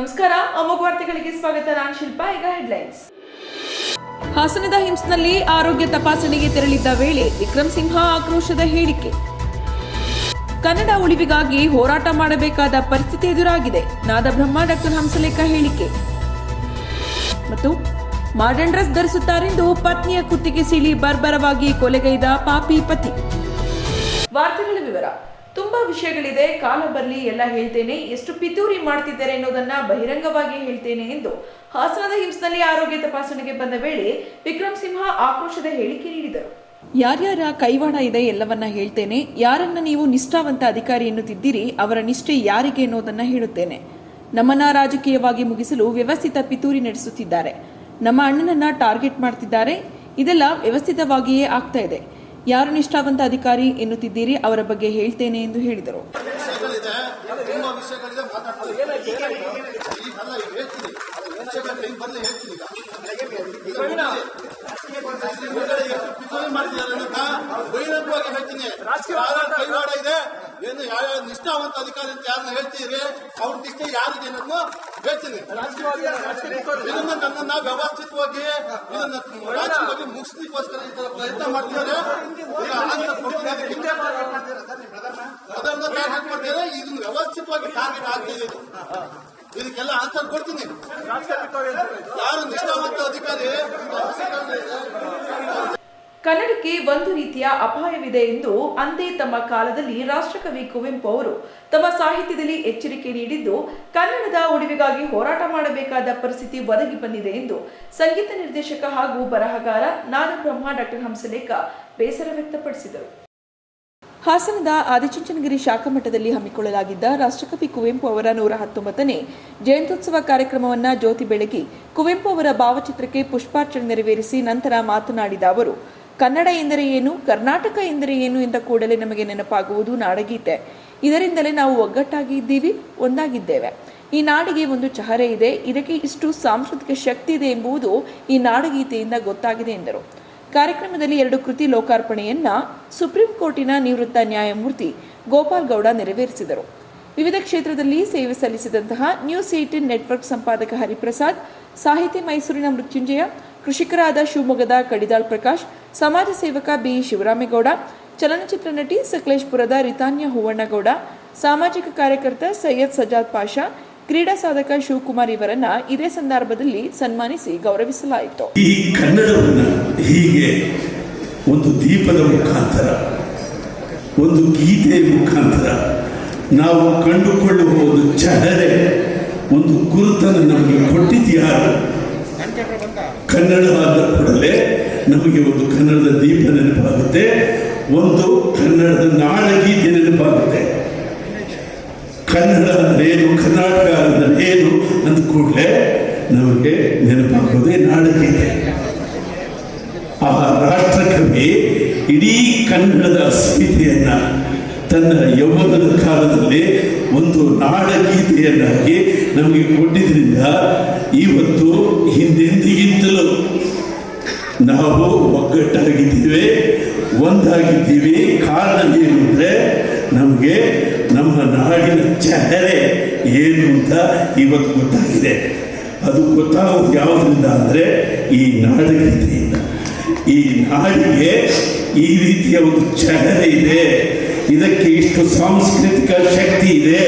ನಮಸ್ಕಾರ, ಅಮೋಘ ವಾರ್ತೆಗಳಿಗೆ ಸ್ವಾಗತ. ನಾನು ಶಿಲ್ಪ, ಈಗ ಹೆಡ್ಲೈನ್ಸ್ ಹಾಸನದ ಹಿಮ್ಸ್ನಲ್ಲಿ ಆರೋಗ್ಯ ತಪಾಸಣೆಗೆ ತೆರಳಿದ್ದ ವೇಳೆ ವಿಕ್ರಮ್ ಸಿಂಹ ಆಕ್ರೋಶದ ಹೇಳಿಕೆ. ಕನ್ನಡ ಉಳಿವಿಗಾಗಿ ಹೋರಾಟ ಮಾಡಬೇಕಾದ ಪರಿಸ್ಥಿತಿ ಎದುರಾಗಿದೆ. ನಾದಬ್ರಹ್ಮ ಡಾಕ್ಟರ್ ಹಂಸಲೇಖ ಹೇಳಿಕೆ. ಮತ್ತು ಮಾಡರ್ನ್ ಡ್ರೆಸ್ ಧರಿಸುತ್ತಾರೆಂದು ಪತ್ನಿಯ ಕುತ್ತಿಗೆ ಸೀಳಿ ಬರ್ಬರವಾಗಿ ಕೊಲೆಗೈದ ಪಾಪಿ ಪತಿ. ವಾರ್ತೆಗಳ ವಿವರ. ತುಂಬಾ ವಿಷಯಗಳಿದೆ, ಕಾಲ ಬರಲಿ ಎಲ್ಲ ಹೇಳ್ತೇನೆ, ಎಷ್ಟು ಪಿತೂರಿ ಮಾಡ್ತಿದ್ದಾರೆ ಅನ್ನೋದನ್ನ ಬಹಿರಂಗವಾಗಿ ಹೇಳ್ತೇನೆ ಎಂದು ಹಾಸನದ ಹಿಮ್ಸ್ನಲ್ಲಿ ಆರೋಗ್ಯ ತಪಾಸಣೆಗೆ ಬಂದ ವೇಳೆ ವಿಕ್ರಮ್ ಸಿಂಹ ಆಕ್ರೋಶದ ಹೇಳಿಕೆ ನೀಡಿದರು. ಯಾರ್ಯಾರ ಕೈವಾಡ ಇದೆ ಎಲ್ಲವನ್ನ ಹೇಳ್ತೇನೆ, ಯಾರನ್ನ ನೀವು ನಿಷ್ಠಾವಂತ ಅಧಿಕಾರಿ ಎನ್ನುತ್ತಿದ್ದೀರಿ, ಅವರ ನಿಷ್ಠೆ ಯಾರಿಗೆ ಅನ್ನೋದನ್ನ ಹೇಳುತ್ತೇನೆ. ನಮ್ಮನ್ನ ರಾಜಕೀಯವಾಗಿ ಮುಗಿಸಲು ವ್ಯವಸ್ಥಿತ ಪಿತೂರಿ ನಡೆಸುತ್ತಿದ್ದಾರೆ. ನಮ್ಮ ಅಣ್ಣನನ್ನ ಟಾರ್ಗೆಟ್ ಮಾಡ್ತಿದ್ದಾರೆ, ಇದೆಲ್ಲ ವ್ಯವಸ್ಥಿತವಾಗಿಯೇ ಆಗ್ತಾ ಇದೆ. ಯಾರು ನಿಷ್ಠಾವಂತ ಅಧಿಕಾರಿ ಎನ್ನುತ್ತಿದ್ದೀರಿ ಅವರ ಬಗ್ಗೆ ಹೇಳ್ತೇನೆ ಎಂದು ಹೇಳಿದರು. ಬಹಿರಂಗವಾಗಿ ಹೇಳ್ತೀನಿ ರಾಜಕೀಯ ಕೈವಾಡ ಇದೆ? ಏನು ಯಾವ ನಿಷ್ಠಾವಂತ ಅಧಿಕಾರಿ ಅಂತ ಯಾರನ್ನ ಹೇಳ್ತೀರಿ? ಅವ್ರ ನಿಷ್ಠೆ ಯಾರಿಗೆ ಅನ್ನೋದನ್ನ ಹೇಳ್ತೀನಿ. ಇದನ್ನ ನನ್ನನ್ನ ವ್ಯವಸ್ಥಿತವಾಗಿ ಇದನ್ನ ರಾಜಕೀಯವಾಗಿ ಮುಗಿಸ್ಲಿಕ್ಕೋಸ್ಕರ ಈ ತರ ಪ್ರಯತ್ನ ಮಾಡ್ತಿದ್ದಾರೆ. ಅದನ್ನ ಟಾರ್ಗೆಟ್ ಮಾಡ್ತಿದ್ದಾರೆ ಇದನ್ನ ವ್ಯವಸ್ಥಿತವಾಗಿ ಟಾರ್ಗೆಟ್ ಆಗ್ತಿದೆ. ಇದಕ್ಕೆಲ್ಲ ಆನ್ಸರ್ ಕೊಡ್ತೀನಿ. ಯಾರು ನಿಷ್ಠಾವಂತ ಅಧಿಕಾರಿ, ಕನ್ನಡಕ್ಕೆ ಒಂದು ರೀತಿಯ ಅಪಾಯವಿದೆ ಎಂದು ಅಂದೇ ತಮ್ಮ ಕಾಲದಲ್ಲಿ ರಾಷ್ಟ್ರಕವಿ ಕುವೆಂಪು ಅವರು ತಮ್ಮ ಸಾಹಿತ್ಯದಲ್ಲಿ ಎಚ್ಚರಿಕೆ ನೀಡಿದ್ದು, ಕನ್ನಡದ ಉಳಿವಿಗಾಗಿ ಹೋರಾಟ ಮಾಡಬೇಕಾದ ಪರಿಸ್ಥಿತಿ ಒದಗಿ ಬಂದಿದೆ ಎಂದು ಸಂಗೀತ ನಿರ್ದೇಶಕ ಹಾಗೂ ಬರಹಗಾರ ನಾದಬ್ರಹ್ಮ ಡಾಕ್ಟರ್ ಹಂಸಲೇಖ ಬೇಸರ ವ್ಯಕ್ತಪಡಿಸಿದರು. ಹಾಸನದ ಆದಿಚುಂಚನಗಿರಿ ಶಾಖಾ ಮಠದಲ್ಲಿ ಹಮ್ಮಿಕೊಳ್ಳಲಾಗಿದ್ದ ರಾಷ್ಟ್ರಕವಿ ಕುವೆಂಪು ಅವರ ನೂರ ಹತ್ತೊಂಬತ್ತನೇ ಜಯಂತ್ಯುತ್ಸವ ಕಾರ್ಯಕ್ರಮವನ್ನು ಜ್ಯೋತಿ ಬೆಳಗಿ, ಕುವೆಂಪು ಅವರ ಭಾವಚಿತ್ರಕ್ಕೆ ಪುಷ್ಪಾರ್ಚನೆ ನೆರವೇರಿಸಿ ನಂತರ ಮಾತನಾಡಿದ ಅವರು, ಕನ್ನಡ ಎಂದರೆ ಏನು, ಕರ್ನಾಟಕ ಎಂದರೆ ಏನು ಎಂದ ಕೂಡಲೇ ನಮಗೆ ನೆನಪಾಗುವುದು ನಾಡಗೀತೆ. ಇದರಿಂದಲೇ ನಾವು ಒಗ್ಗಟ್ಟಾಗಿ ಇದ್ದೀವಿ, ಒಂದಾಗಿದ್ದೇವೆ. ಈ ನಾಡಿಗೆ ಒಂದು ಚಹರೆ ಇದೆ, ಇದಕ್ಕೆ ಇಷ್ಟು ಸಾಂಸ್ಕೃತಿಕ ಶಕ್ತಿ ಇದೆ ಎಂಬುದು ಈ ನಾಡಗೀತೆಯಿಂದ ಗೊತ್ತಾಗಿದೆ, ಎಂದರು. ಕಾರ್ಯಕ್ರಮದಲ್ಲಿ ಎರಡು ಕೃತಿ ಲೋಕಾರ್ಪಣೆಯನ್ನ ಸುಪ್ರೀಂ ಕೋರ್ಟಿನ ನಿವೃತ್ತ ನ್ಯಾಯಮೂರ್ತಿ ಗೋಪಾಲ್ ಗೌಡ ನೆರವೇರಿಸಿದರು. ವಿವಿಧ ಕ್ಷೇತ್ರದಲ್ಲಿ ಸೇವೆ ಸಲ್ಲಿಸಿದಂತಹ ನ್ಯೂಸ್ ಏಟಿನ್ ನೆಟ್ವರ್ಕ್ ಸಂಪಾದಕ ಹರಿಪ್ರಸಾದ್, ಸಾಹಿತಿ ಮೈಸೂರಿನ ಮೃತ್ಯುಂಜಯ, ಕೃಷಿಕರಾದ ಶಿವಮೊಗ್ಗದ ಕಡಿದಾಳ್ ಪ್ರಕಾಶ್, ಸಮಾಜ ಸೇವಕ ಬಿ ಶಿವರಾಮೇಗೌಡ, ಚಲನಚಿತ್ರ ನಟಿ ಸಕಲೇಶ್ಪುರದ ರಿತಾನ್ಯ ಹೂವಣ್ಣಗೌಡ, ಸಾಮಾಜಿಕ ಕಾರ್ಯಕರ್ತ ಸೈಯದ್ ಸಜಾದ್ ಪಾಷಾ ಕ್ರೀಡಾ ಸಾಧಕ ಶಿವಕುಮಾರ್ ಇವರನ್ನ ಇದೇ ಸಂದರ್ಭದಲ್ಲಿ ಸನ್ಮಾನಿಸಿ ಗೌರವಿಸಲಾಯಿತು. ಈ ಕನ್ನಡವನ್ನು ಹೀಗೆ ಒಂದು ದೀಪದ ಮುಖಾಂತರ, ಒಂದು ಗೀತೆಯ ಮುಖಾಂತರ ನಾವು ಕಂಡುಕೊಳ್ಳುವ ಒಂದು ಚಹರೆ, ಒಂದು ಗುರುತನ್ನು ನಮಗೆ ಕೊಟ್ಟಿದ್ಯಾರು ಕನ್ನಡವಾದ ಕೂಡಲೇ ನಮಗೆ ಒಂದು ಕನ್ನಡದ ದೀಪ ನೆನಪಾಗುತ್ತೆ, ಒಂದು ಕನ್ನಡದ ನಾಡಗೀತೆ ನೆನಪಾಗುತ್ತೆ. ಕನ್ನಡ ಏನು? ಕರ್ನಾಟಕ ಏನು ಅಂದ ಕೂಡಲೇ ನಮಗೆ ನೆನಪಾಗೋದೇ ನಾಡಗೀತೆ ಆ ರಾಷ್ಟ್ರಕವಿ ಇಡೀ ಕನ್ನಡದ ಅಸ್ಮಿತೆಯನ್ನ ತನ್ನ ಯೌವನದ ಕಾಲದಲ್ಲಿ ಒಂದು ನಾಡಗೀತೆಯನ್ನಾಗಿ ನಮಗೆ ಕೊಟ್ಟಿದ್ರಿಂದ ಇವತ್ತು ಹಿಂದೆಂದಿಗಿಂತಲೂ ನಾವು ಒಗ್ಗಟ್ಟಾಗಿದ್ದೀವಿ, ಒಂದಾಗಿದ್ದೀವಿ. ಕಾರಣ ಏನು ಅಂದರೆ ನಮಗೆ ನಮ್ಮ ನಾಡಿನ ಚಹರೆ ಏನು ಅಂತ ಇವತ್ತು ಗೊತ್ತಾಗಿದೆ. ಅದು ಗೊತ್ತಾಗೋದು ಯಾವುದರಿಂದ ಅಂದರೆ ಈ ನಾಡಗೀತೆಯಿಂದ ಈ ನಾಡಿಗೆ ಈ ರೀತಿಯ ಒಂದು ಚಹರೆ ಇದೆ. ಇದಕ್ಕೆ ಇಷ್ಟು ಸಾಂಸ್ಕೃತಿಕ ಶಕ್ತಿ ಇದೆ.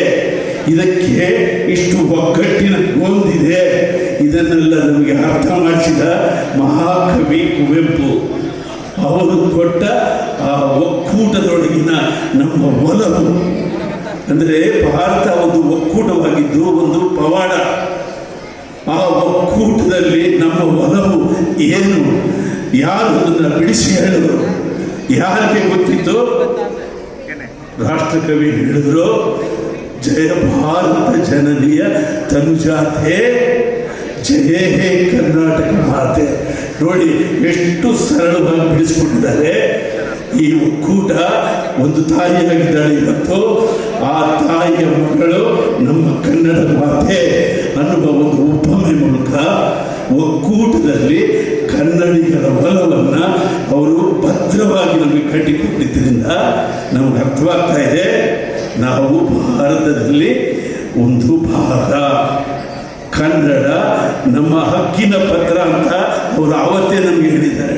ಇದಕ್ಕೆ ಇಷ್ಟು ಒಗ್ಗಟ್ಟಿನ ಗೋಂದಿದೆ ಇದನ್ನೆಲ್ಲ ನಮಗೆ ಅರ್ಥ ಮಾಡಿಸಿದ ಮಹಾಕವಿ ಕುವೆಂಪು. ಅವರು ಕೊಟ್ಟ, ಆ, ಒಕ್ಕೂಟದೊಳಗಿನ ನಮ್ಮ ಒಲವು. ಅಂದರೆ ಭಾರತ ಒಂದು ಒಕ್ಕೂಟವಾಗಿದ್ದು ಒಂದು ಪವಾಡ. ಆ ಒಕ್ಕೂಟದಲ್ಲಿ ನಮ್ಮ ಒಲವು ಏನು? ಯಾರು ಅದನ್ನು ಬಿಡಿಸಿ ಹೇಳಿದ್ರು ಯಾರಿಗೆ ಗೊತ್ತಿತ್ತು? ರಾಷ್ಟ್ರಕವಿ ಹೇಳಿದ್ರು, ಜಯ ಭಾರತ ಜನನಿಯ ತನುಜಾತೆ ಜಯ ಹೇ ಕರ್ನಾಟಕ ಮಾತೆ. ನೋಡಿ, ಎಷ್ಟು ಸರಳವಾಗಿ ಬಿಡಿಸ್ಕೊಂಡಿದ್ದಾರೆ ಈ ಒಕ್ಕೂಟ ಒಂದು ತಾಯಿಯಾಗಿದ್ದಾಳೆ ಇವತ್ತು. ಆ ತಾಯಿಯ ಮಕ್ಕಳು ನಮ್ಮ ಕನ್ನಡ ಮಾತೆ ಅನ್ನುವ ಒಂದು ಉಪಮೆ ಮೂಲಕ ಒಕ್ಕೂಟದಲ್ಲಿ ಕನ್ನಡಿಗರ ಬಲವನ್ನು ಅವರು ಭದ್ರವಾಗಿ ನಮಗೆ ಕಟ್ಟಿಕೊಟ್ಟಿದ್ದರಿಂದ ನಮಗೆ ಅರ್ಥವಾಗ್ತಾ ಇದೆ. ನಾವು ಭಾರತದಲ್ಲಿ ಒಂದು ಭಾಗ. ಕನ್ನಡ ನಮ್ಮ ಹಕ್ಕಿನ ಪತ್ರ ಅಂತ ಅವರು ಆವತ್ತೇ ನಮಗೆ ಹೇಳಿದ್ದಾರೆ.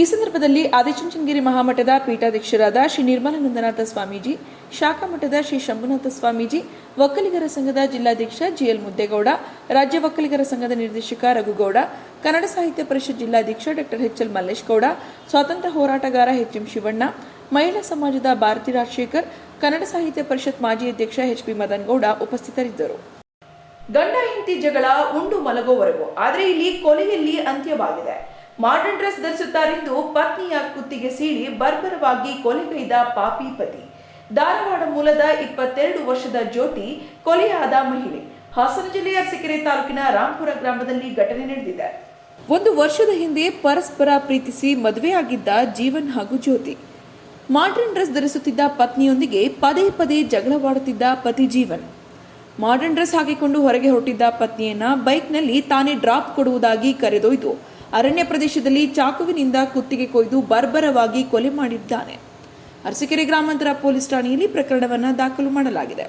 ಈ ಸಂದರ್ಭದಲ್ಲಿ ಆದಿಚುಂಚನಗಿರಿ ಮಹಾಮಠದ ಪೀಠಾಧ್ಯಕ್ಷರಾದ ಶ್ರೀ ನಿರ್ಮಲಾನಂದನಾಥ ಸ್ವಾಮೀಜಿ, ಶಾಖಾ ಮಠದ ಶ್ರೀ ಶಂಭುನಾಥ ಸ್ವಾಮೀಜಿ ಒಕ್ಕಲಿಗರ ಸಂಘದ ಜಿಲ್ಲಾಧ್ಯಕ್ಷ ಜಿಎಲ್ ಮುದ್ದೇಗೌಡ, ರಾಜ್ಯ ಒಕ್ಕಲಿಗರ ಸಂಘದ ನಿರ್ದೇಶಕ ರಘುಗೌಡ, ಕನ್ನಡ ಸಾಹಿತ್ಯ ಪರಿಷತ್ ಜಿಲ್ಲಾಧ್ಯಕ್ಷ doctor H L Mallesh Gowda ಸ್ವಾತಂತ್ರ್ಯ ಹೋರಾಟಗಾರ ಎಚ್ ಎಂ ಶಿವಣ್ಣ, ಮಹಿಳಾ ಸಮಾಜದ ಭಾರತಿ ರಾಜಶೇಖರ್, ಕನ್ನಡ ಸಾಹಿತ್ಯ ಪರಿಷತ್ ಮಾಜಿ ಅಧ್ಯಕ್ಷ ಎಚ್ ಪಿ ಮದನ್ ಗೌಡ ಉಪಸ್ಥಿತರಿದ್ದರು. ಗಂಡ ಹೆಂಡತಿ ಜಗಳ ಉಂಡು ಮಲಗೋವರೆಗೂ. ಆದರೆ ಇಲ್ಲಿ ಕೊಲೆಯಲ್ಲಿ ಅಂತ್ಯವಾಗಿದೆ. ಮಾಡರ್ನ್ ಡ್ರೆಸ್ ಧರಿಸುತ್ತಾರೆಂದು ಪತ್ನಿಯ ಕುತ್ತಿಗೆ ಸೀಳಿ ಬರ್ಬರವಾಗಿ ಕೊಲೆಗೈದ ಪಾಪಿ ಪತಿ. ಧಾರವಾಡ ಮೂಲದ ಇಪ್ಪತ್ತೆರಡು ವರ್ಷದ ಜ್ಯೋತಿ ಕೊಲೆಯಾದ ಮಹಿಳೆ. ಹಾಸನ ಜಿಲ್ಲೆಯ ಅರಸೀಕೆರೆ ತಾಲೂಕಿನ ರಾಂಪುರ ಗ್ರಾಮದಲ್ಲಿ ಘಟನೆ ನಡೆದಿದೆ. ಒಂದು ವರ್ಷದ ಹಿಂದೆ ಪರಸ್ಪರ ಪ್ರೀತಿಸಿ ಮದುವೆಯಾಗಿದ್ದ ಜೀವನ್ ಹಾಗೂ ಜ್ಯೋತಿ. ಮಾಡರ್ನ್ ಡ್ರೆಸ್ ಧರಿಸುತ್ತಿದ್ದ ಪತ್ನಿಯೊಂದಿಗೆ ಪದೇ ಪದೇ ಜಗಳವಾಡುತ್ತಿದ್ದ ಪತಿ ಜೀವನ್. ಮಾಡರ್ನ್ ಡ್ರೆಸ್ ಹಾಕಿಕೊಂಡು ಹೊರಗೆ ಹೊರಟಿದ್ದ ಪತ್ನಿಯನ್ನ ಬೈಕ್ನಲ್ಲಿ ತಾನೇ ಡ್ರಾಪ್ ಕೊಡುವುದಾಗಿ ಕರೆದೊಯ್ದು. ಅರಣ್ಯ ಪ್ರದೇಶದಲ್ಲಿ ಚಾಕುವಿನಿಂದ ಕುತ್ತಿಗೆ ಕೊಯ್ದು ಬರ್ಬರವಾಗಿ ಕೊಲೆ ಮಾಡಿದ್ದಾನೆ. ಅರಸೀಕೆರೆ ಗ್ರಾಮಾಂತರ ಪೊಲೀಸ್ ಠಾಣೆಯಲ್ಲಿ ಪ್ರಕರಣವನ್ನ ದಾಖಲು ಮಾಡಲಾಗಿದೆ.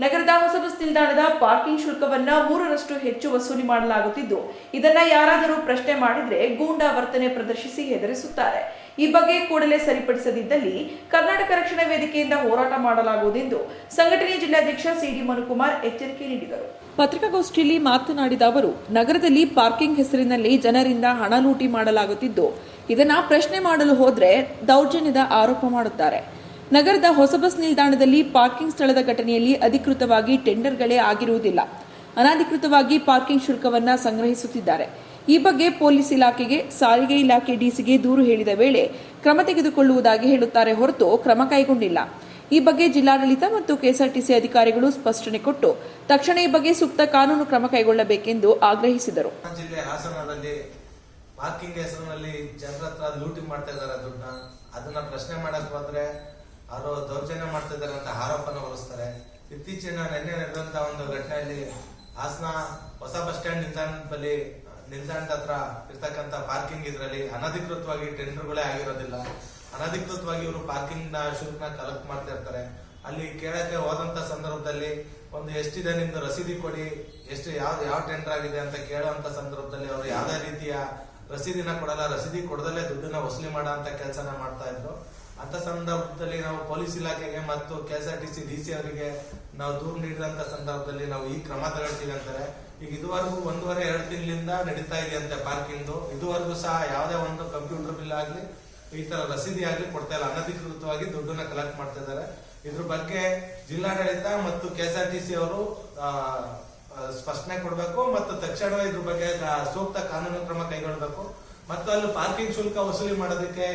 ನಗರದ ಹೊಸ ಬಸ್ ನಿಲ್ದಾಣದ ಪಾರ್ಕಿಂಗ್ ಶುಲ್ಕವನ್ನ ಮೂರರಷ್ಟು ಹೆಚ್ಚು ವಸೂಲಿ ಮಾಡಲಾಗುತ್ತಿದ್ದು, ಇದನ್ನ ಯಾರಾದರೂ ಪ್ರಶ್ನೆ ಮಾಡಿದ್ರೆ ಗೂಂಡಾ ವರ್ತನೆ ಪ್ರದರ್ಶಿಸಿ ಹೆದರಿಸುತ್ತಾರೆ. ಈ ಬಗ್ಗೆ ಕೂಡಲೇ ಸರಿಪಡಿಸದಿದ್ದಲ್ಲಿ ಕರ್ನಾಟಕ ರಕ್ಷಣಾ ವೇದಿಕೆಯಿಂದ ಹೋರಾಟ ಮಾಡಲಾಗುವುದೆಂದು ಸಂಘಟನೆ ಜಿಲ್ಲಾಧ್ಯಕ್ಷ ಸಿಡಿ ಮನುಕುಮಾರ್ ಎಚ್ಚರಿಕೆ ನೀಡಿದರು. ಪತ್ರಿಕಾಗೋಷ್ಠಿಯಲ್ಲಿ ಮಾತನಾಡಿದ ಅವರು, ನಗರದಲ್ಲಿ ಪಾರ್ಕಿಂಗ್ ಹೆಸರಿನಲ್ಲಿ ಜನರಿಂದ ಹಣ ಲೂಟಿ ಮಾಡಲಾಗುತ್ತಿದ್ದು, ಇದನ್ನ ಪ್ರಶ್ನೆ ಮಾಡಲು ಹೋದ್ರೆ ದೌರ್ಜನ್ಯದ ಆರೋಪ ಮಾಡುತ್ತಾರೆ. ನಗರದ ಹೊಸ ಬಸ್ ನಿಲ್ದಾಣದಲ್ಲಿ ಪಾರ್ಕಿಂಗ್ ಸ್ಥಳದ ಘಟನೆಯಲ್ಲಿ ಅಧಿಕೃತವಾಗಿ ಟೆಂಡರ್ಗಳೇ ಆಗಿರುವುದಿಲ್ಲ. ಅನಧಿಕೃತವಾಗಿ ಪಾರ್ಕಿಂಗ್ ಶುಲ್ಕವನ್ನ ಸಂಗ್ರಹಿಸುತ್ತಿದ್ದಾರೆ. ಈ ಬಗ್ಗೆ ಪೊಲೀಸ್ ಇಲಾಖೆಗೆ, ಸಾರಿಗೆ ಇಲಾಖೆ ಡಿಸಿಗೆ ದೂರು ಹೇಳಿದ ವೇಳೆ ಕ್ರಮ ತೆಗೆದುಕೊಳ್ಳುವುದಾಗಿ ಹೇಳುತ್ತಾರೆ ಹೊರತು ಕ್ರಮ ಕೈಗೊಂಡಿಲ್ಲ. ಈ ಬಗ್ಗೆ ಜಿಲ್ಲಾಡಳಿತ ಮತ್ತು ಕೆಎಸ್ಆರ್ಟಿಸಿ ಅಧಿಕಾರಿಗಳು ಸ್ಪಷ್ಟನೆ ಕೊಟ್ಟು ತಕ್ಷಣ ಈ ಬಗ್ಗೆ ಸೂಕ್ತ ಕಾನೂನು ಕ್ರಮ ಕೈಗೊಳ್ಳಬೇಕೆಂದು ಆಗ್ರಹಿಸಿದರು. ಜಿಲ್ಲೆ ಹಾಸನದಲ್ಲಿ ಪಾರ್ಕಿಂಗ್ ಹೆಸರಿನಲ್ಲಿ ಜನರ ಹತ್ರ ಲೂಟಿ ಮಾಡ್ತಾ ಇದ್ದಾರೆ ದುಡ್ಡನ್ನ. ಅದನ್ನ ಪ್ರಶ್ನೆ ಮಾಡಕ್ ಹೋದ್ರೆ ಅವರು ದೌರ್ಜನ್ಯ ಮಾಡ್ತಾ ಇದ್ದಾರೆ ಅಂತ ಆರೋಪನ ಹೊರಿಸ್ತಾರೆ. ಇತ್ತೀಚಿನ ನಿನ್ನೆ ನಡೆದಂತ ಒಂದು ಘಟನೆಯಲ್ಲಿ ಹಾಸನ ಹೊಸ ಬಸ್ ಸ್ಟ್ಯಾಂಡ್ ನಿಲ್ದಾಣದಲ್ಲಿ ನಿಲ್ದಾಣದ ಹತ್ರ ಇರ್ತಕ್ಕಂಥ ಪಾರ್ಕಿಂಗ್ ಇದ್ರಲ್ಲಿ ಅನಧಿಕೃತವಾಗಿ ಟೆಂಡರ್ಗಳೇ ಆಗಿರೋದಿಲ್ಲ. ಅನಧಿಕೃತವಾಗಿ ಇವರು ಪಾರ್ಕಿಂಗ್ನ ಶುಲ್ಕನ ಕಲೆಕ್ಟ್ ಮಾಡ್ತಾ ಇರ್ತಾರೆ. ಅಲ್ಲಿ ಕೇಳಕ್ಕೆ ಹೋದಂತ ಸಂದರ್ಭದಲ್ಲಿ ಒಂದು ಎಷ್ಟಿದೆ ನಿಮ್ದು ರಸೀದಿ ಕೊಡಿ, ಎಷ್ಟು, ಯಾವ ಯಾವ ಟೆಂಡರ್ ಆಗಿದೆ ಅಂತ ಕೇಳುವಂತ ಸಂದರ್ಭದಲ್ಲಿ ಅವರು ಯಾವ್ದೇ ರೀತಿಯ ರಸೀದಿನ ಕೊಡಲ್ಲ. ರಸೀದಿ ಕೊಡದಲ್ಲೇ ದುಡ್ಡನ್ನ ವಸೂಲಿ ಮಾಡೋ ಅಂತ ಕೆಲಸನ ಮಾಡ್ತಾ ಇದ್ರು. ಅಂತ ಸಂದರ್ಭದಲ್ಲಿ ನಾವು ಪೊಲೀಸ್ ಇಲಾಖೆಗೆ ಮತ್ತು K S R T C D C ಅವರಿಗೆ ನಾವು ದೂರು ನೀಡಿದಂತ ಸಂದರ್ಭದಲ್ಲಿ ನಾವು ಈ ಕ್ರಮ ತಗೊಳ್ತೀವಿ ಅಂತಾರೆ. ಈಗ ಇದುವರೆಗೂ ಒಂದೂವರೆ, ಎರಡು ತಿಂಗಳಿಂದ ನಡೀತಾ ಇದೆಯಂತೆ ಪಾರ್ಕಿಂಗ್. ಇದುವರೆಗೂ ಸಹ ಯಾವುದೇ ಒಂದು ಕಂಪ್ಯೂಟರ್ ಬಿಲ್ ಆಗಲಿ, ಈ ತರ ರಸೀದಿ ಆಗಲಿ ಕೊಡ್ತಾ ಇಲ್ಲ. ಅನಧಿಕೃತವಾಗಿ ದುಡ್ಡನ್ನ ಕಲೆಕ್ಟ್ ಮಾಡ್ತಾ ಇದ್ದಾರೆ. ಇದ್ರ ಬಗ್ಗೆ ಜಿಲ್ಲಾಡಳಿತ ಮತ್ತು K S R T C ಅವರು ಸ್ಪಷ್ಟನೆ ಕೊಡಬೇಕು ಮತ್ತು ತಕ್ಷಣವೇ ಇದ್ರ ಬಗ್ಗೆ ಸೂಕ್ತ ಕಾನೂನು ಕ್ರಮ ಕೈಗೊಳ್ಳಬೇಕು. ಮತ್ತು ಅಲ್ಲಿ ಪಾರ್ಕಿಂಗ್ ಶುಲ್ಕ ವಸೂಲಿ ಮಾಡೋದಕ್ಕೆ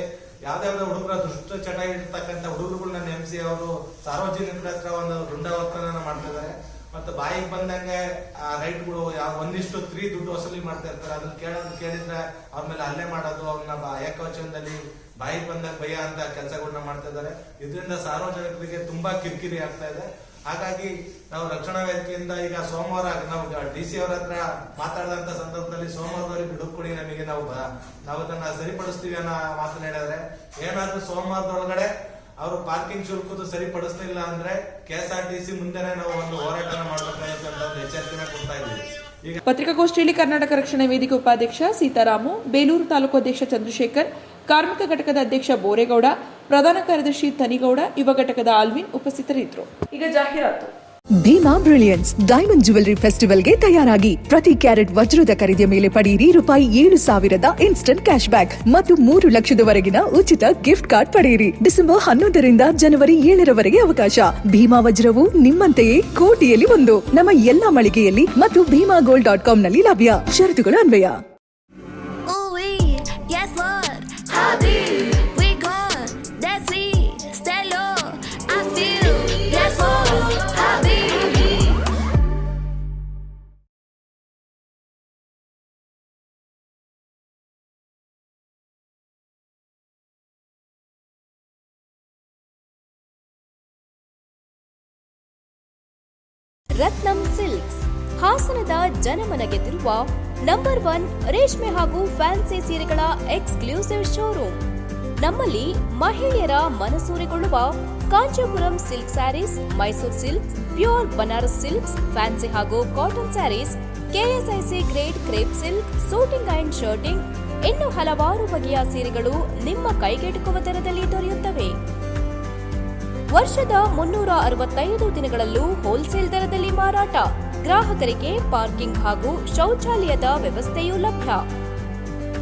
ಯಾವ್ದಾವ್ದು ಹುಡುಗರ ದುಷ್ಟ ಚಟ ಇರ್ತಕ್ಕಂಥ ಹುಡುಗರುಗಳನ್ನ ನೇಮಿಸಿ ಅವರು ಸಾರ್ವಜನಿಕರ ಹತ್ರ ಒಂದು ವೃಂದಾವರ್ತನ ಮಾಡ್ತಾ ಇದ್ದಾರೆ. ಮತ್ತೆ ಬಾಯಿಗೆ ಬಂದಂಗೆ ಆ ರೈಟ್ಗಳು ಯಾವ ಒಂದಿಷ್ಟು ತ್ರೀ ದುಡ್ಡು ವಸೂಲಿ ಮಾಡ್ತಾ ಇರ್ತಾರೆ, ಅದನ್ನ ಕೇಳೋದು ಕೇಳಿದ್ರೆ ಅವ್ರ ಮೇಲೆ ಹಲ್ಲೆ ಮಾಡೋದು, ಅವ್ರನ್ನ ಏಕವಚನದಲ್ಲಿ ಬಾಯಿಗೆ ಬಂದಾಗ ಭಯ ಅಂತ ಕೆಲಸಗಳನ್ನ ಮಾಡ್ತಾ ಇದ್ದಾರೆ. ಇದರಿಂದ ಸಾರ್ವಜನಿಕರಿಗೆ ತುಂಬಾ ಕಿರಿಕಿರಿ ಆಗ್ತಾ ಇದೆ. ಹಾಗಾಗಿ ನಾವು ರಕ್ಷಣಾ ವೇದಿಕೆಯಿಂದ ಈಗ ಸೋಮವಾರ ನಾವು ಡಿ ಸಿ ಅವರ ಹತ್ರ ಮಾತಾಡಿದಂತ ಸಂದರ್ಭದಲ್ಲಿ ಸೋಮವಾರದವರೆಗೆ ಬಿಡುವು ಕೊಡಿ ನಮಗೆ. ನಾವು ನಾವು ಅದನ್ನ ಸರಿಪಡಿಸ್ತೀವಿ ಅನ್ನೋ ಮಾತನ್ನ ಹೇಳಿದ್ರೆ, ಏನಾದ್ರೂ ಸೋಮವಾರದೊಳಗಡೆ ಅವರು ಪಾರ್ಕಿಂಗ್ ಶುಲ್ಕದ ಸರಿಪಡಿಸ್ಲಿಲ್ಲ ಅಂದ್ರೆ K S R T C ಮುಂದೆನೆ ನಾವು ಒಂದು ಹೋರಾಟ ಮಾಡ್ಬೇಕಾಗುತ್ತೆ ಅಂತ ಒಂದು ಎಚ್ಚರಿಕೆನ ಕೊಡ್ತಾ ಇದ್ದೀವಿ. ಪತ್ರಿಕಾಗೋಷ್ಠಿಯಲ್ಲಿ ಕರ್ನಾಟಕ ರಕ್ಷಣಾ ವೇದಿಕೆ ಉಪಾಧ್ಯಕ್ಷ ಸೀತಾರಾಮು ಬೇಲೂರು ತಾಲೂಕು ಅಧ್ಯಕ್ಷ ಚಂದ್ರಶೇಖರ್ ಕಾರ್ಮಿಕ ಘಟಕದ ಅಧ್ಯಕ್ಷ ಬೋರೇಗೌಡ ಪ್ರಧಾನ ಕಾರ್ಯದರ್ಶಿ ತನಿಗೌಡ ಯುವ ಘಟಕದ ಆಲ್ವಿನ್ ಉಪಸ್ಥಿತರಿದ್ದರು. ಈಗ ಜಾಹೀರಾತು. ಭೀಮಾ ಬ್ರಿಲಿಯನ್ಸ್ ಡೈಮಂಡ್ ಜುವೆಲರಿ ಫೆಸ್ಟಿವಲ್ಗೆ ತಯಾರಾಗಿ. ಪ್ರತಿ ಕ್ಯಾರೆಟ್ ವಜ್ರದ ಖರೀದಿಯ ಮೇಲೆ ಪಡೆಯಿರಿ ರೂಪಾಯಿ ಏಳು ಸಾವಿರದ ಇನ್ಸ್ಟಂಟ್ ಕ್ಯಾಶ್ ಬ್ಯಾಕ್ ಮತ್ತು ಮೂರು ಲಕ್ಷದವರೆಗಿನ ಉಚಿತ ಗಿಫ್ಟ್ ಕಾರ್ಡ್ ಪಡೆಯಿರಿ ಡಿಸೆಂಬರ್ ಹನ್ನೊಂದರಿಂದ ಜನವರಿ ಏಳರವರೆಗೆ ಅವಕಾಶ. ಭೀಮಾ ವಜ್ರವು ನಿಮ್ಮಂತೆಯೇ ಕೋಟಿಯಲ್ಲಿ ಒಂದು. ನಮ್ಮ ಎಲ್ಲಾ ಮಳಿಗೆಯಲ್ಲಿ ಮತ್ತು ಭೀಮಾ ಗೋಲ್ಡ್ ಡಾಟ್ ಕಾಮ್ನಲ್ಲಿ ಲಭ್ಯ. ಷರತ್ತುಗಳು ಅನ್ವಯ. ರತ್ನಂ ಸಿಲ್ಕ್ಸ್. ಹಾಸನದ ಜನಮನ ಗೆದ್ದಿರುವ ನಂಬರ್ ಒನ್ ರೇಷ್ಮೆ ಹಾಗೂ ಫ್ಯಾನ್ಸಿ ಸೀರೆಗಳ ಎಕ್ಸ್ಕ್ಲೂಸಿವ್ ಶೋರೂಮ್. ನಮ್ಮಲ್ಲಿ ಮಹಿಳೆಯರ ಮನಸೂರೆಗೊಳ್ಳುವ Kanchipuram silk sarees, Mysore silks, pure Banaras silks, fancy ಹಾಗೂ cotton sarees, KSIC grade crepe silk, suiting and shirting ಇನ್ನು ಹಲವಾರು ಬಗೆಯ ಸೀರೆಗಳು ನಿಮ್ಮ ಕೈಗೆಟುಕುವ ದರದಲ್ಲಿ ದೊರೆಯುತ್ತವೆ. ವರ್ಷದ ಮುನ್ನೂರ ಅರವತ್ತೈದು ದಿನಗಳಲ್ಲೂ ಹೋಲ್ಸೇಲ್ ದರದಲ್ಲಿ ಮಾರಾಟ. ಗ್ರಾಹಕರಿಗೆ ಪಾರ್ಕಿಂಗ್ ಹಾಗೂ ಶೌಚಾಲಯದ ವ್ಯವಸ್ಥೆಯೂ ಲಭ್ಯ.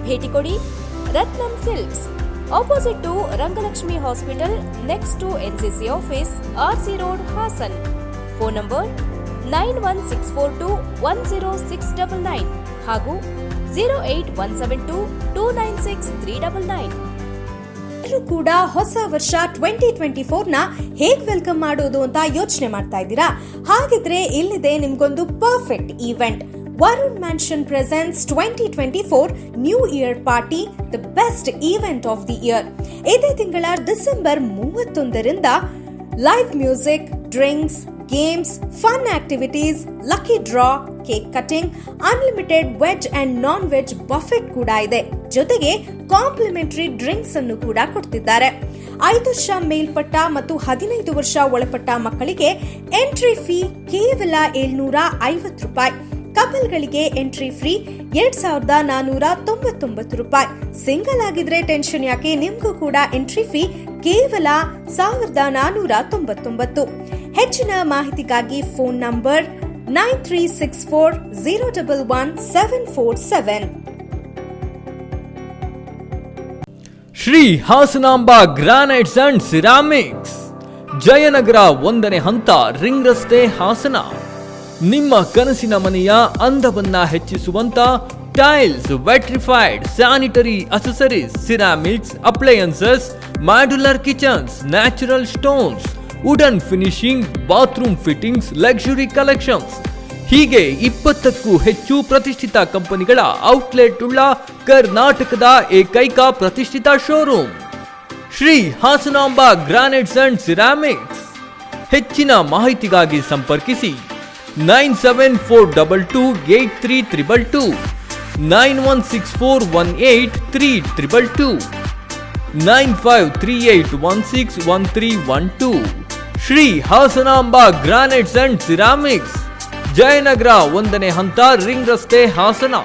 ಭೇಟಿ ಕೊಡಿ Ratnam silks. Opposite to Rangalakshmi hospital next to NCC office RC road Hassan. Phone number nine one six four two one zero six double nine ಹಾಗೂ zero eight one seven two two nine six three double nine ಎಲ್ಲರೂ ಕೂಡ ಹೊಸ ವರ್ಷ twenty twenty ಫೋರ್ನ ಹೇಗ್ welcome ಮಾಡೋದು ಅಂತ ಯೋಚನೆ ಮಾಡ್ತಾ ಇದ್ದೀರಾ? ಹಾಗಿದ್ರೆ ಇಲ್ಲಿದೆ ನಿಮ್ಗೊಂದು perfect event Varun mansion presence twenty twenty four new year party the best event of the year ಇದೇ ತಿಂಗಳ December ಮೂವತ್ತೊಂದರಿಂದ live music drinks games fun activities, lucky draw cake cutting unlimited veg and non veg buffet ಕೂಡ ಇದೆ. ಜೊತೆಗೆ complementary drinks ಅನ್ನು ಕೂಡ ಕೊಡ್ತಿದ್ದಾರೆ. ಐದು ವರ್ಷ ಮೇಲ್ಪಟ್ಟ ಮತ್ತು ಹದಿನೈದು ವರ್ಷ ಒಳಪಟ್ಟ ಮಕ್ಕಳಿಗೆ ಎಂಟ್ರಿ ಫೀ ಕೇವಲ ಏಳ್ನೂರ ಐವತ್ತು ರೂಪಾಯಿ. ಕಪಲ್ಗಳಿಗೆ ಎಂಟ್ರಿ ಫ್ರೀ ಎರಡ್ ಸಾವಿರದ ನಾನೂರ ತೊಂಬತ್ತೊಂಬತ್ತು ರೂಪಾಯಿ. ಸಿಂಗಲ್ ಆಗಿದ್ರೆ ಟೆನ್ಷನ್ ಯಾಕೆ? ನಿಮಗೂ ಕೂಡ ಎಂಟ್ರಿ ಫೀ ಕೇವಲ ಸಾವಿರದ ನಾನೂರ ತೊಂಬತ್ತೊಂಬತ್ತು. ಹೆಚ್ಚಿನ ಮಾಹಿತಿಗಾಗಿ phone number nine three six four zero double one seven four seven. Shri Hasanamba granites and ceramics. Jayanagar ಒಂದನೇ ಹಂತ ರಿಂಗ್ ರಸ್ತೆ ಹಾಸನ. ನಿಮ್ಮ ಕನಸಿನ ಮನೆಯ ಅಂದವನ್ನ ಹೆಚ್ಚಿಸುವಂತ tiles, vitrified, sanitary accessories ceramics, appliances, modular kitchens, natural stones wooden finishing, bathroom fittings, luxury collections. ಹೀಗೆ ಇಪ್ಪತ್ತಕ್ಕೂ ಹೆಚ್ಚು ಪ್ರತಿಷ್ಠಿತ ಕಂಪನಿಗಳ ಔಟ್ಲೆಟ್ ಉಳ್ಳ ಕರ್ನಾಟಕದ ಏಕೈಕ ಪ್ರತಿಷ್ಠಿತ showroom. Shri Hasanamba granites and ceramics. ಹೆಚ್ಚಿನ ಮಾಹಿತಿಗಾಗಿ ಸಂಪರ್ಕಿಸಿ nine seven four double two eight three triple two, nine one six four one eight three triple two, nine five three eight one six one three one two. Shri Hasanamba granites and ceramics. Jayanagar ಒಂದನೇ ಹಂತ ring ರಸ್ತೆ ಹಾಸನ.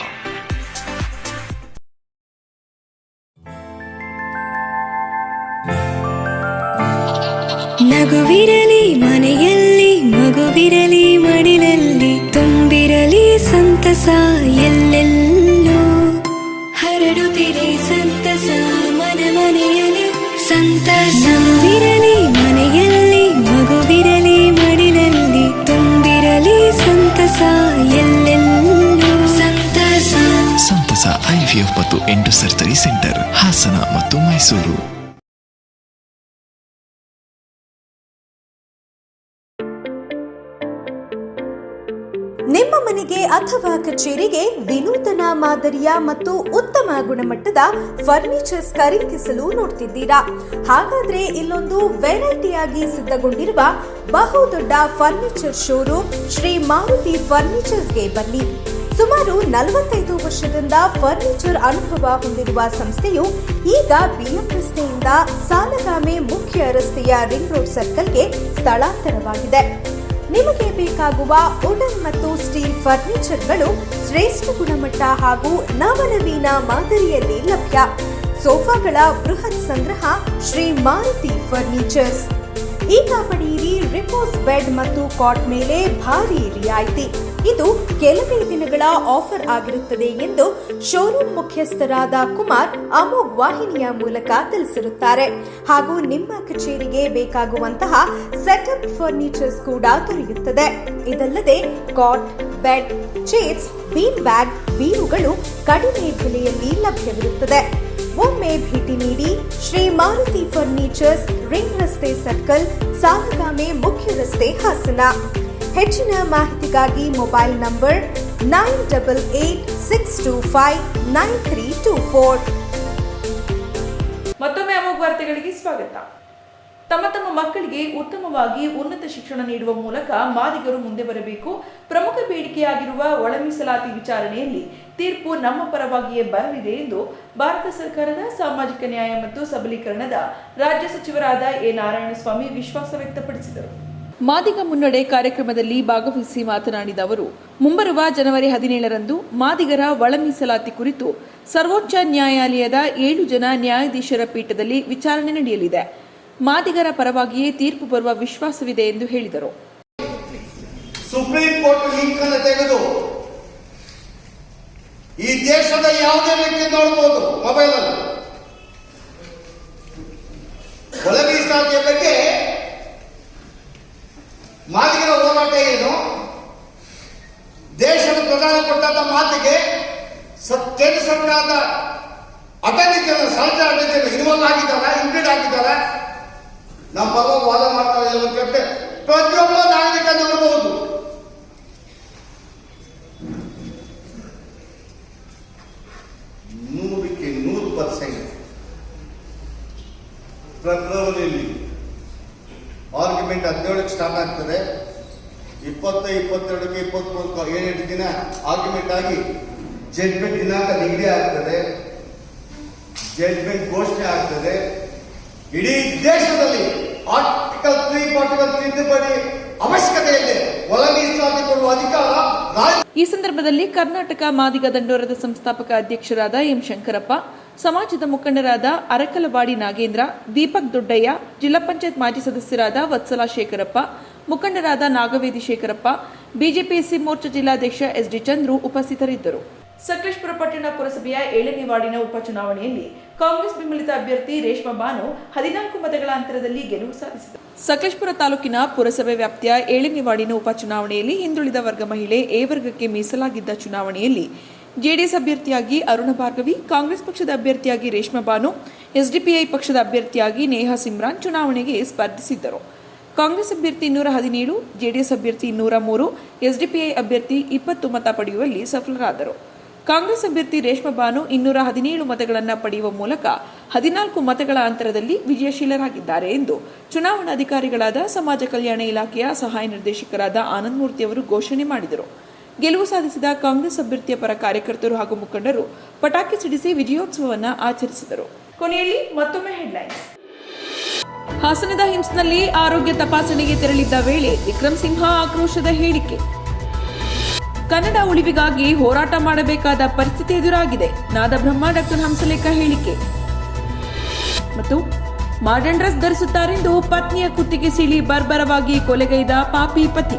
ನಗುವಿರಲಿ ಮನೆಯಲ್ಲಿ, ಮಗುವಿರಲಿ ಮಡಿಲಲ್ಲಿ, ತುಂಬಿರಲಿ ಸಂತಸ ಎಲ್ಲೆಲ್ಲೋ. ಹರಡುತ್ತಿರಿ ಸಂತಸ ಮನ ಮನೆಯಲ್ಲಿ, ಸಂತಸ. ಸಂತಸ ಎಲ್ಲೆಲ್ಲೂ ಸಂತಸ? ಸಂತಸ ಐವಿಎಫ್ ಮತ್ತು ಎಂಟು ಸರ್ಜರಿ ಸೆಂಟರ್ ಹಾಸನ ಮತ್ತು ಮೈಸೂರು. ನಿಮ್ಮ ಮನೆಗೆ ಅಥವಾ ಕಚೇರಿಗೆ ವಿನೂತನ ಮಾದರಿಯ ಮತ್ತು ಉತ್ತಮ ಗುಣಮಟ್ಟದ ಫರ್ನಿಚರ್ಸ್ ಖರೀದಿಸಲು ನೋಡ್ತಿದ್ದೀರಾ? ಹಾಗಾದ್ರೆ ಇಲ್ಲೊಂದು ವೆರೈಟಿಯಾಗಿ ಸಿದ್ಧಗೊಂಡಿರುವ ಬಹುದೊಡ್ಡ ಫರ್ನಿಚರ್ ಶೋರೂಮ್ ಶ್ರೀ ಮಾರುತಿ ಫರ್ನಿಚರ್ಸ್ಗೆ ಬನ್ನಿ. ಸುಮಾರು ನಲವತ್ತೈದು ವರ್ಷದಿಂದ ಫರ್ನಿಚರ್ ಅನುಭವ ಹೊಂದಿರುವ ಸಂಸ್ಥೆಯು ಈಗ ಬಿಎಂ ರಸ್ತೆಯಿಂದ ಸಾಲಗಾಮೆ ಮುಖ್ಯ ರಸ್ತೆಯ ರಿಂಗ್ ರೋಡ್ ಸರ್ಕಲ್ಗೆ ಸ್ಥಳಾಂತರವಾಗಿದೆ. ನಿಮಗೆ ಬೇಕಾಗುವ ವುಡನ್ ಮತ್ತು ಸ್ಟೀಲ್ ಫರ್ನಿಚರ್ಗಳು ಶ್ರೇಷ್ಠ ಗುಣಮಟ್ಟ ಹಾಗೂ ನವನವೀನ ಮಾದರಿಯಲ್ಲಿ ಲಭ್ಯ. ಸೋಫಾಗಳ ಬೃಹತ್ ಸಂಗ್ರಹ ಶ್ರೀ ಮಾರುತಿ ಫರ್ನಿಚರ್ಸ್. ಈಗ ಪಡೆಯಿರಿ ರಿಪೋಸ್ ಬೆಡ್ ಮತ್ತು ಕಾಟ್ ಮೇಲೆ ಭಾರಿ ರಿಯಾಯಿತಿ. ಇದು ಕೆಲವೇ ದಿನಗಳ ಆಫರ್ ಆಗಿರುತ್ತದೆ ಎಂದು ಶೋರೂಮ್ ಮುಖ್ಯಸ್ಥರಾದ ಕುಮಾರ್ ಅಮೋಘ್ ವಾಹಿನಿಯ ಮೂಲಕ ತಿಳಿಸಿರುತ್ತಾರೆ. ಹಾಗೂ ನಿಮ್ಮ ಕಚೇರಿಗೆ ಬೇಕಾಗುವಂತಹ ಸೆಟಪ್ ಫರ್ನಿಚರ್ಸ್ ಕೂಡ ದೊರೆಯುತ್ತದೆ. ಇದಲ್ಲದೆ cot bed chairs bean bag ಬೀರುಗಳು ಕಡಿಮೆ ಬೆಲೆಯಲ್ಲಿ ಲಭ್ಯವಿರುತ್ತದೆ. ಒಮ್ಮೆ ಭೇಟಿ ನೀಡಿ ಶ್ರೀ ಮಾರುತಿ ಫರ್ನಿಚರ್ಸ್ ರಿಂಗ್ ರಸ್ತೆ ಸರ್ಕಲ್ ಸಾಲಗಾಮೆ ಮುಖ್ಯ ರಸ್ತೆ ಹಾಸನ. ಹೆಚ್ಚಿನ ಮಾಹಿತಿಗಾಗಿ mobile number nine double eight six two five nine three two four. ಮತ್ತೊಮ್ಮೆ ಅಮೋಘ ವಾರ್ತೆಗಳಿಗೆ ಸ್ವಾಗತ. ತಮ್ಮ ತಮ್ಮ ಮಕ್ಕಳಿಗೆ ಉತ್ತಮವಾಗಿ ಉನ್ನತ ಶಿಕ್ಷಣ ನೀಡುವ ಮೂಲಕ ಮಾದಿಗರು ಮುಂದೆ ಬರಬೇಕು. ಪ್ರಮುಖ ಬೇಡಿಕೆಯಾಗಿರುವ ಒಳ ಮೀಸಲಾತಿ ವಿಚಾರಣೆಯಲ್ಲಿ ತೀರ್ಪು ನಮ್ಮ ಪರವಾಗಿಯೇ ಬರಲಿದೆ ಎಂದು ಭಾರತ ಸರ್ಕಾರದ ಸಾಮಾಜಿಕ ನ್ಯಾಯ ಮತ್ತು ಸಬಲೀಕರಣದ ರಾಜ್ಯ ಸಚಿವರಾದ ಎ ನಾರಾಯಣಸ್ವಾಮಿ ವಿಶ್ವಾಸ ವ್ಯಕ್ತಪಡಿಸಿದರು. ಮಾದಿಗ ಮುನ್ನಡೆ ಕಾರ್ಯಕ್ರಮದಲ್ಲಿ ಭಾಗವಹಿಸಿ ಮಾತನಾಡಿದ ಅವರು, ಮುಂಬರುವ ಜನವರಿ ಹದಿನೇಳರಂದು ಮಾದಿಗರ ಒಳ ಮೀಸಲಾತಿ ಕುರಿತು ಸರ್ವೋಚ್ಚ ನ್ಯಾಯಾಲಯದ ಏಳು ಜನ ನ್ಯಾಯಾಧೀಶರ ಪೀಠದಲ್ಲಿ ವಿಚಾರಣೆ ನಡೆಯಲಿದೆ. ಮಾದಿಗರ ಪರವಾಗಿಯೇ ತೀರ್ಪು ಬರುವ ವಿಶ್ವಾಸವಿದೆ ಎಂದು ಹೇಳಿದರು. ಸುಪ್ರೀಂ ಕೋರ್ಟ್ ಈ ದೇಶದ ಯಾವುದೇ ವ್ಯಕ್ತಿ ನೋಡಬಹುದು ಮೊಬೈಲ್ ಅಲ್ಲಿ ಒಳ ಮೀಸಲಾತಿಯ ಬಗ್ಗೆ ಮಾದಿಗರ ಹೋರಾಟ ಏನು? ದೇಶದ ಪ್ರಧಾನ ಕೊಟ್ಟಂತ ಮಾತಿಗೆ ಸ- ಕೇಂದ್ರ ಸರ್ಕಾರದ ಅಟರ್ನಿ ಜನರಲ್ ಸಹಜ ಜನರಲ್ ಇನ್ವಾಲ್ವ್ ಆಗಿದ್ದಾರ ಇಂಪ್ಲೀಡ್ ಆಗಿದ್ದಾರ ನಮ್ಮ ಪರವಾಗಿ ವಾದ ಮಾಡ್ತಾರೆ ಕೇಳ್ತೆ ಪ್ರತಿಯೊಬ್ಬ ನಾಗರಿಕ ನೋಡಬಹುದು ನೂರಕ್ಕೆ ನೂರು ಪರ್ಸೆಂಟ್ ಫೆಬ್ರವರಿಯಲ್ಲಿ ಆರ್ಗ್ಯುಮೆಂಟ್ ಹದಿನೇಳಕ್ಕೆ ಸ್ಟಾರ್ಟ್ ಆಗ್ತದೆ. ಇಪ್ಪತ್ತ ಇಪ್ಪತ್ತೆರಡಕ್ಕೆ ಇಪ್ಪತ್ಮೂರಕ್ಕೆ ಏಳೆಂಟು ದಿನ ಆರ್ಗ್ಯುಮೆಂಟ್ ಆಗಿ ಜಡ್ಮೆಂಟ್ ದಿನಾಂಕ ನಿಗದಿ ಆಗ್ತದೆ. ಜಡ್ಮೆಂಟ್ ಘೋಷಣೆ ಆಗ್ತದೆ. ಇಡೀ ದೇಶದಲ್ಲಿ ಆರ್ಟಿಕಲ್ ತ್ರೀ ಆರ್ಟಿಕಲ್ ತಿದ್ದುಪಡಿ ಅವಶ್ಯಕತೆ ಇದೆ ಒಳ ಕೊಡುವ ಈ ಸಂದರ್ಭದಲ್ಲಿ ಕರ್ನಾಟಕ ಮಾದಿಗ ದಂಡೋರದ ಸಂಸ್ಥಾಪಕ ಅಧ್ಯಕ್ಷರಾದ ಎಂ ಶಂಕರಪ್ಪ ಸಮಾಜದ ಮುಖಂಡರಾದ ಅರಕಲವಾಡಿ ನಾಗೇಂದ್ರ, ದೀಪಕ್ ದೊಡ್ಡಯ್ಯ, ಜಿಲ್ಲಾ ಪಂಚಾಯತ್ ಮಾಜಿ ಸದಸ್ಯರಾದ ವತ್ಸಲಾ ಶೇಖರಪ್ಪ, ಮುಖಂಡರಾದ ನಾಗವೇದಿ ಶೇಖರಪ್ಪ, ಬಿಜೆಪಿ ಎಸ್ಸಿ ಮೋರ್ಚಾ ಜಿಲ್ಲಾಧ್ಯಕ್ಷ ಎಸ್ ಡಿ ಚಂದ್ರು ಉಪಸ್ಥಿತರಿದ್ದರು. ಸಕಲೇಶ್ಪುರ ಪಟ್ಟಣ ಪುರಸಭೆಯ ಏಳನೇ ವಾರ್ಡಿನ ಉಪಚುನಾವಣೆಯಲ್ಲಿ ಕಾಂಗ್ರೆಸ್ ಬೆಂಬಲಿತ ಅಭ್ಯರ್ಥಿ ರೇಷ್ಮಾ ಬಾನು ಹದಿನಾಲ್ಕು ಮತಗಳ ಅಂತರದಲ್ಲಿ ಗೆಲುವು ಸಾಧಿಸಿದರು. ಸಕಲೇಶ್ಪುರ ತಾಲೂಕಿನ ಪುರಸಭೆ ವ್ಯಾಪ್ತಿಯ ಏಳನೇ ವಾರ್ಡಿನ ಉಪಚುನಾವಣೆಯಲ್ಲಿ ಹಿಂದುಳಿದ ವರ್ಗ ಮಹಿಳೆ ಎ ವರ್ಗಕ್ಕೆ ಮೀಸಲಾಗಿದ್ದ ಚುನಾವಣೆಯಲ್ಲಿ ಜೆಡಿಎಸ್ ಅಭ್ಯರ್ಥಿಯಾಗಿ ಅರುಣ ಭಾರ್ಗವಿ, ಕಾಂಗ್ರೆಸ್ ಪಕ್ಷದ ಅಭ್ಯರ್ಥಿಯಾಗಿ ರೇಷ್ಮಾ ಬಾನು, ಎಸ್ಡಿಪಿಐ ಪಕ್ಷದ ಅಭ್ಯರ್ಥಿಯಾಗಿ ನೇಹಾ ಸಿಮ್ರಾನ್ ಚುನಾವಣೆಗೆ ಸ್ಪರ್ಧಿಸಿದ್ದರು. ಕಾಂಗ್ರೆಸ್ ಅಭ್ಯರ್ಥಿ ಇನ್ನೂರ ಹದಿನೇಳು, ಜೆಡಿಎಸ್ ಅಭ್ಯರ್ಥಿ ಇನ್ನೂರ ಮೂರು, ಎಸ್ಡಿಪಿಐ ಅಭ್ಯರ್ಥಿ ಇಪ್ಪತ್ತು ಮತ ಪಡೆಯುವಲ್ಲಿ ಸಫಲರಾದರು. ಕಾಂಗ್ರೆಸ್ ಅಭ್ಯರ್ಥಿ ರೇಷ್ಮಾ ಬಾನು ಇನ್ನೂರ ಹದಿನೇಳು ಮತಗಳನ್ನು ಪಡೆಯುವ ಮೂಲಕ ಹದಿನಾಲ್ಕು ಮತಗಳ ಅಂತರದಲ್ಲಿ ವಿಜಯಶೀಲರಾಗಿದ್ದಾರೆ ಎಂದು ಚುನಾವಣಾಧಿಕಾರಿಗಳಾದ ಸಮಾಜ ಕಲ್ಯಾಣ ಇಲಾಖೆಯ ಸಹಾಯ ನಿರ್ದೇಶಕರಾದ ಆನಂದಮೂರ್ತಿ ಅವರು ಘೋಷಣೆ ಮಾಡಿದರು. ಗೆಲುವು ಸಾಧಿಸಿದ ಕಾಂಗ್ರೆಸ್ ಅಭ್ಯರ್ಥಿಯ ಪರ ಕಾರ್ಯಕರ್ತರು ಹಾಗೂ ಮುಖಂಡರು ಪಟಾಕಿ ಸಿಡಿಸಿ ವಿಜಯೋತ್ಸವವನ್ನು ಆಚರಿಸಿದರು. ಕೊನೆಯಲ್ಲಿ ಮತ್ತೊಮ್ಮೆ ಹೆಡ್ಲೈನ್ಸ್ ಹಾಸನದ ಹಿಮ್ಸ್ನಲ್ಲಿ ಆರೋಗ್ಯ ತಪಾಸಣೆಗೆ ತೆರಳಿದ್ದ ವೇಳೆ ವಿಕ್ರಮ್ ಸಿಂಹ ಆಕ್ರೋಶದ ಹೇಳಿಕೆ. ಕನ್ನಡ ಉಳಿವಿಗಾಗಿ ಹೋರಾಟ ಮಾಡಬೇಕಾದ ಪರಿಸ್ಥಿತಿ ಎದುರಾಗಿದೆ. ನಾದಬ್ರಹ್ಮ ಡಾಕ್ಟರ್ ಹಂಸಲೇಖ ಹೇಳಿಕೆ. ಮತ್ತು ಮಾಡರ್ನ್ ಡ್ರೆಸ್ ಧರಿಸುತ್ತಾರೆಂದು ಪತ್ನಿಯ ಕುತ್ತಿಗೆ ಸೀಳಿ ಬರ್ಬರವಾಗಿ ಕೊಲೆಗೈದ ಪಾಪಿ ಪತಿ.